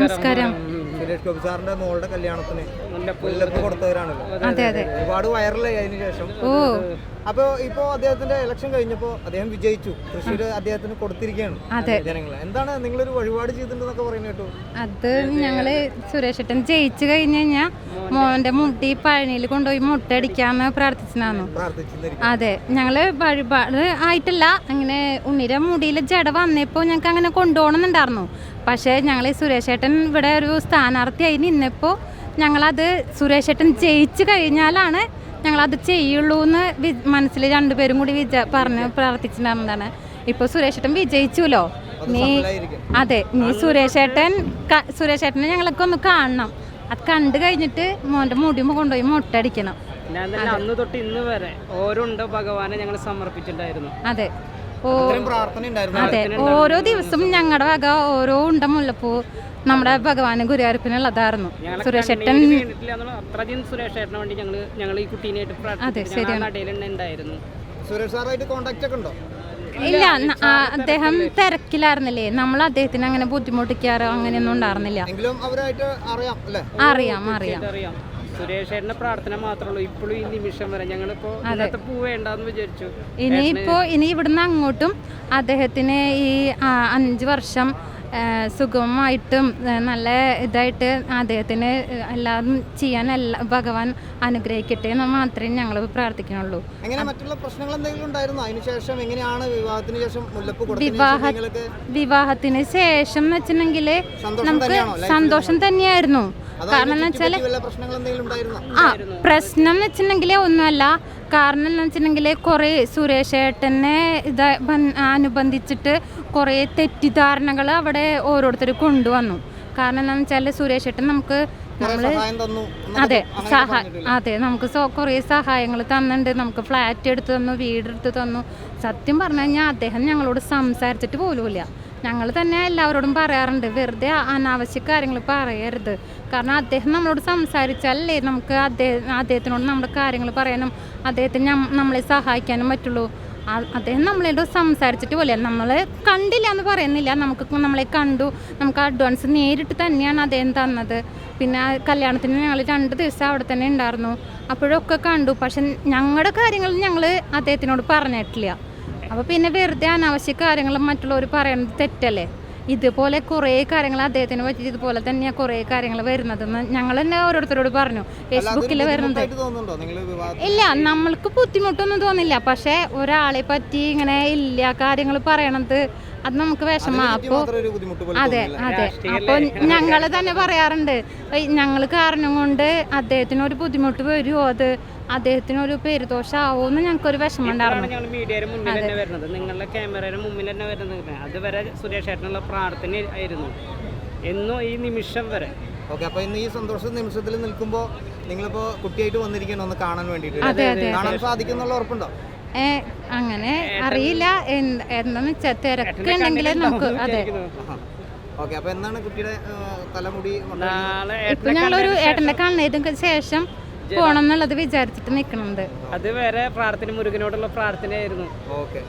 നമസ്കാരം. സുരേഷ് ഗോപി സാറിന്റെ മോളുടെ കല്യാണത്തിന് മുല്ലപ്പൂ. കൊടുത്തവരാണല്ലോ. ഒരുപാട് വൈറലായി അതിന് ശേഷം. അപ്പൊ ഇപ്പോ അദ്ദേഹത്തിന്റെ ഇലക്ഷൻ കഴിഞ്ഞപ്പോ അദ്ദേഹം വിജയിച്ചു. തൃശ്ശൂർ അദ്ദേഹത്തിന് കൊടുത്തിരിക്കുകയാണ്. ജനങ്ങളെ. എന്താണ് നിങ്ങളൊരു വഴിപാട് ചെയ്തിട്ടുണ്ടെന്നൊക്കെ പറയുന്നത് കേട്ടോ? അത് ഞങ്ങൾ സുരേഷേട്ടൻ ജയിച്ചു കഴിഞ്ഞ് കഴിഞ്ഞാൽ മോന്റെ മുട്ടി പഴനിയിൽ കൊണ്ടുപോയി മുട്ടടിക്കാന്ന് അടിക്കാന്ന് പ്രാർത്ഥിച്ചിരിക്കും അതെ. ഞങ്ങൾ വഴിപാട് ആയിട്ടില്ല അങ്ങനെ ഉണ്ണിര മുടിയിൽ ജട വന്നപ്പോ ഞങ്ങക്ക് അങ്ങനെ കൊണ്ടുപോകണമെന്നുണ്ടായിരുന്നു. പക്ഷേ ഞങ്ങൾ സുരേഷേട്ടൻ സുരേഷ് ഇവിടെ ഒരു സ്ഥാനാർത്ഥിയായി നിന്നപ്പോൾ ഞങ്ങളത് സുരേഷ് ഏട്ടൻ ജയിച്ചു കഴിഞ്ഞാലാണ് ഞങ്ങളത് ചെയ്യുള്ളൂ എന്ന് വി മനസ്സിൽ രണ്ടുപേരും കൂടി വിജ പറഞ്ഞ് പ്രാർത്ഥിച്ചിട്ടുണ്ടായിരുന്നതാണ്. ഇപ്പോൾ സുരേഷേട്ടൻ വിജയിച്ചുല്ലോ നീ അതെ നീ സുരേഷേട്ടൻ സുരേഷേട്ടനെ ക- സുരേഷ് ഏട്ടനെ ഞങ്ങളൊക്കെ ഒന്ന് കാണണം. അത് കണ്ടു കഴിഞ്ഞിട്ട് മോന്റെ മുടിയുമ്പോൾ കൊണ്ടുപോയി മുട്ടടിക്കണം. അന്ന് തൊട്ട് ഇന്ന് വരെ ഓരോ ഭഗവാനെ ഞങ്ങൾ സമർപ്പിച്ചിട്ടുണ്ടായിരുന്നു. അതെ. ഓ പ്രാർത്ഥന ഉണ്ടായിരുന്നു. അതെ ഓരോ ദിവസവും ഞങ്ങളുടെ വക ഓരോ ഉണ്ട മുല്ലപ്പൂ നമ്മുടെ ഭഗവാന് ഗുരുവായൂരപ്പനുള്ളതായിരുന്നു. സുരേഷേട്ടൻ സുരേഷ് ഏട്ടൻ കണ്ണീര് വീണിട്ടില്ല എന്നുള്ള അത്രയധികം സുരേഷ് ഏട്ടന് വേണ്ടി ഞങ്ങൾ ഞങ്ങൾ ഈ കുട്ടീനായിട്ട് അതെ, ഞങ്ങൾ സുരേഷ് സാറായിട്ട് കോണ്ടാക്ട് ഒക്കെ ഉണ്ടോ? ഇല്ല അദ്ദേഹം തിരക്കിലായിരുന്നില്ലേ? നമ്മൾ അദ്ദേഹത്തിന് അങ്ങനെ ബുദ്ധിമുട്ടിക്കാറോ അങ്ങനെയൊന്നും ഉണ്ടായിരുന്നില്ല. എങ്കിലും അവരായിട്ട് അറിയാം അല്ലേ? അറിയാം അറിയാം. അറിയാം. സുരേഷ് ഏട്ടന്റെ പ്രാർത്ഥന മാത്രമേ ഇപ്പോഴും ഈ നിമിഷം വരെ ഞങ്ങളിപ്പോ ഇന്നത്തെ പൂ വേണ്ടെന്ന് വിചാരിച്ചു. ഇനിയിപ്പോ ഇനി ഇവിടുന്ന് അങ്ങോട്ടും അദ്ദേഹത്തിന് ഈ അഞ്ചു വർഷം സുഖമായിട്ടും സുഗമമായിട്ടും നല്ല ഇതായിട്ട് അദ്ദേഹത്തിന് എല്ലാവരും ചെയ്യാൻ എല്ലാ ഭഗവാൻ അനുഗ്രഹിക്കട്ടെ എന്ന് മാത്രമേ ഞങ്ങൾ പ്രാർത്ഥിക്കുന്നുള്ളൂ എങ്ങനെ മറ്റുള്ള പ്രശ്നങ്ങൾ എന്തെങ്കിലും ഉണ്ടായിരുന്നു? അതിനുശേഷം എങ്ങനെയാണ് വിവാഹത്തിന് ശേഷം വിവാഹ വിവാഹത്തിന് ശേഷം എന്ന് വെച്ചിട്ടുണ്ടെങ്കിൽ നമുക്ക് സന്തോഷം തന്നെയായിരുന്നു. കാരണം എന്ന് വെച്ചാൽ ആ പ്രശ്നം എന്ന് വെച്ചിട്ടുണ്ടെങ്കിൽ ഒന്നുമല്ല. കാരണം എന്ന് വെച്ചിട്ടുണ്ടെങ്കിൽ കുറേ സുരേഷ് ഏട്ടനെ ഇത് അനുബന്ധിച്ചിട്ട് കുറേ തെറ്റിദ്ധാരണകൾ അവിടെ ഓരോരുത്തർ കൊണ്ടുവന്നു. കാരണം എന്താണെന്ന് വെച്ചാൽ സുരേഷ് ഏട്ടൻ നമുക്ക് നമ്മൾ അതെ സഹായ അതെ നമുക്ക് കുറേ സഹായങ്ങൾ തന്നിട്ടുണ്ട്. നമുക്ക് ഫ്ലാറ്റ് എടുത്തു തന്നു വീടെടുത്ത് തന്നു. സത്യം പറഞ്ഞു കഴിഞ്ഞാൽ അദ്ദേഹം ഞങ്ങളോട് സംസാരിച്ചിട്ട് പോലുമില്ല. ഞങ്ങൾ തന്നെ എല്ലാവരോടും പറയാറുണ്ട് വെറുതെ അനാവശ്യ കാര്യങ്ങൾ പറയരുത്. കാരണം അദ്ദേഹം നമ്മളോട് സംസാരിച്ചാലല്ലേ നമുക്ക് അദ്ദേഹം അദ്ദേഹത്തിനോട് നമ്മുടെ കാര്യങ്ങൾ പറയാനും അദ്ദേഹത്തിന് നമ്മളെ സഹായിക്കാനും പറ്റുള്ളൂ. അദ്ദേഹം നമ്മളോട് സംസാരിച്ചിട്ട് പോലെ നമ്മൾ കണ്ടില്ല എന്ന് പറയുന്നില്ല. നമുക്ക് നമ്മളെ കണ്ടു. നമുക്ക് അഡ്വാൻസ് നേരിട്ട് തന്നെയാണ് അദ്ദേഹം തന്നത്. പിന്നെ കല്യാണത്തിന് ഞങ്ങൾ രണ്ട് ദിവസം അവിടെ തന്നെ ഉണ്ടായിരുന്നു. അപ്പോഴൊക്കെ കണ്ടു. പക്ഷെ ഞങ്ങളുടെ കാര്യങ്ങൾ ഞങ്ങൾ അദ്ദേഹത്തിനോട് പറഞ്ഞിട്ടില്ല. അപ്പോൾ പിന്നെ വെറുതെ അനാവശ്യ കാര്യങ്ങൾ മറ്റുള്ളവർ പറയുന്നത് തെറ്റല്ലേ? ഇതുപോലെ കുറേ കാര്യങ്ങൾ അദ്ദേഹത്തിന് പറ്റി ഇതുപോലെ തന്നെയാണ് കുറേ കാര്യങ്ങൾ വരുന്നത് ഞങ്ങൾ തന്നെ ഓരോരുത്തരോട് പറഞ്ഞു. ഫേസ്ബുക്കിൽ വരുന്നത്. ഇല്ല നമ്മൾക്ക് ബുദ്ധിമുട്ടൊന്നും തോന്നില്ല. പക്ഷെ ഒരാളെ പറ്റി ഇങ്ങനെ ഇല്ല കാര്യങ്ങൾ പറയണത് അത് നമുക്ക് വിഷമാ. പോലെ അതെ അതെ. അപ്പൊ ഞങ്ങൾ തന്നെ പറയാറുണ്ട്. ഞങ്ങൾ കാരണം കൊണ്ട് അദ്ദേഹത്തിന് ഒരു ബുദ്ധിമുട്ട് വരുമോ അത് അദ്ദേഹത്തിന് ഒരു പേരുദോഷമാവോ എന്ന് ഞങ്ങൾക്കൊരു വിഷമം ഉണ്ടായിരുന്നു ഞങ്ങൾ മീഡിയയുടെ മുന്നിൽ തന്നെ വരുന്നത്. നിങ്ങളുടെ ക്യാമറയുടെ മുമ്പിൽ തന്നെ വരുന്നത് അതുവരെ സുരേഷ് ഏട്ടനുള്ള പ്രാർത്ഥന ആയിരുന്നു. എന്നും ഈ നിമിഷം വരെ. ഓക്കെ അപ്പൊ ഇന്ന് ഈ സന്തോഷ നിമിഷത്തിൽ നിൽക്കുമ്പോ നിങ്ങളിപ്പോ കുട്ടിയായിട്ട് വന്നിരിക്കണം ഒന്ന് കാണാൻ അതെ, കാണാൻ സാധിക്കുന്നുള്ള ഉറപ്പുണ്ടോ? ഏ അങ്ങനെ അറിയില്ല. എന്ത് എന്താന്ന് വെച്ചാൽ തിരക്കുണ്ടെങ്കിൽ നമുക്ക് അതെ. ഓക്കെ അപ്പൊ എന്നാണ് കുട്ടിയുടെ തലമുടി? നാളെ ഇപ്പൊ ഞങ്ങളൊരു ഏട്ടന്റെ കണ്ണേതിന് ശേഷം പോണം എന്നുള്ളത് വിചാരിച്ചിട്ട് അത് വേറെ പ്രാർത്ഥന മുരുകനോടുള്ള പ്രാർത്ഥനയായിരുന്നു. ഓക്കെ.